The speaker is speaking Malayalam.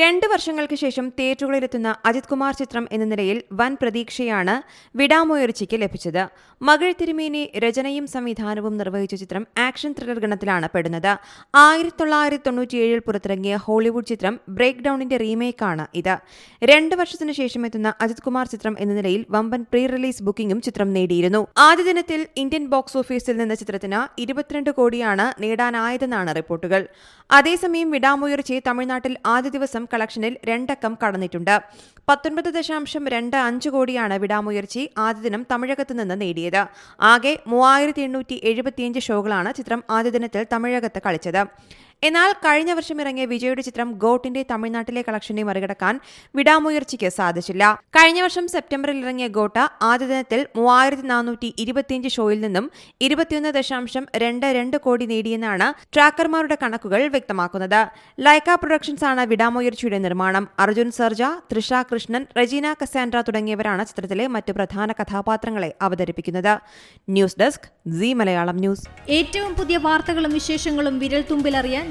രണ്ട് വർഷങ്ങൾക്ക് ശേഷം തിയേറ്ററുകളിലെത്തുന്ന അജിത് കുമാർ ചിത്രം എന്ന നിലയിൽ വൻ പ്രതീക്ഷയാണ് വിടാമുയർച്ചയ്ക്ക് ലഭിച്ചത്. മകൾ തിരുമേനി രചനയും സംവിധാനവും നിർവഹിച്ച ചിത്രം ആക്ഷൻ ത്രില്ലർ ഗണത്തിലാണ് പെടുന്നത്. ആയിരത്തി തൊള്ളായിരത്തി തൊണ്ണൂറ്റിയേഴിൽ പുറത്തിറങ്ങിയ ഹോളിവുഡ് ചിത്രം ബ്രേക്ക് ഡൌണിന്റെ റീമേക്കാണ് ഇത്. രണ്ട് വർഷത്തിനു ശേഷം എത്തുന്ന അജിത് കുമാർ ചിത്രം എന്ന നിലയിൽ വമ്പൻ പ്രീ റിലീസ് ബുക്കിംഗും ചിത്രം നേടിയിരുന്നു. ആദ്യ ദിനത്തിൽ ഇന്ത്യൻ ബോക്സ് ഓഫീസിൽ നിന്ന് ചിത്രത്തിന് ഇരുപത്തിരണ്ട് കോടിയാണ് നേടാനായതെന്നാണ് റിപ്പോർട്ടുകൾ. അതേസമയം വിടാമുയർച്ചയെ തമിഴ്നാട്ടിൽ ആദ്യ ദിവസം കളക്ഷനിൽ രണ്ടക്കം കടന്നിട്ടുണ്ട്. പത്തൊൻപത് ദശാംശം രണ്ട് അഞ്ച് കോടിയാണ് വിടാമുയർച്ചി ആദ്യ ദിനം തമിഴകത്ത് നിന്ന് നേടിയത്. ആകെ മൂവായിരത്തി എണ്ണൂറ്റി എഴുപത്തിയഞ്ച് ഷോകളാണ് ചിത്രം ആദ്യ ദിനത്തിൽ തമിഴകത്ത് കളിച്ചത്. എന്നാൽ കഴിഞ്ഞ വർഷം ഇറങ്ങിയ വിജയുടെ ചിത്രം ഗോട്ടിന്റെ തമിഴ്നാട്ടിലെ കളക്ഷനെ മറികടക്കാൻ വിടാമുയർച്ചയ്ക്ക് സാധിച്ചില്ല. കഴിഞ്ഞ വർഷം സെപ്റ്റംബറിൽ ഇറങ്ങിയ ഗോട്ട ആദ്യ ദിനത്തിൽ മൂവായിരത്തി നാനൂറ്റി ഇരുപത്തിയഞ്ച് ഷോയിൽ നിന്നും ഇരുപത്തിയൊന്ന് ദശാംശം രണ്ട് രണ്ട് കോടി നേടിയെന്നാണ് ട്രാക്കർമാരുടെ കണക്കുകൾ വ്യക്തമാക്കുന്നത്. ലൈക്ക പ്രൊഡക്ഷൻസ് ആണ് വിടാമുയർച്ചയുടെ നിർമ്മാണം. അർജുൻ സർജ തൃഷ കൃഷ്ണൻ റെജീന കസാൻഡ്ര തുടങ്ങിയവരാണ് ചിത്രത്തിലെ മറ്റു പ്രധാന കഥാപാത്രങ്ങളെ അവതരിപ്പിക്കുന്നത്. News desk Zee Malayalam news. ഏറ്റവും പുതിയ വാർത്തകളും വിശേഷങ്ങളും വിരൽ തുമ്പിലറിയാൻ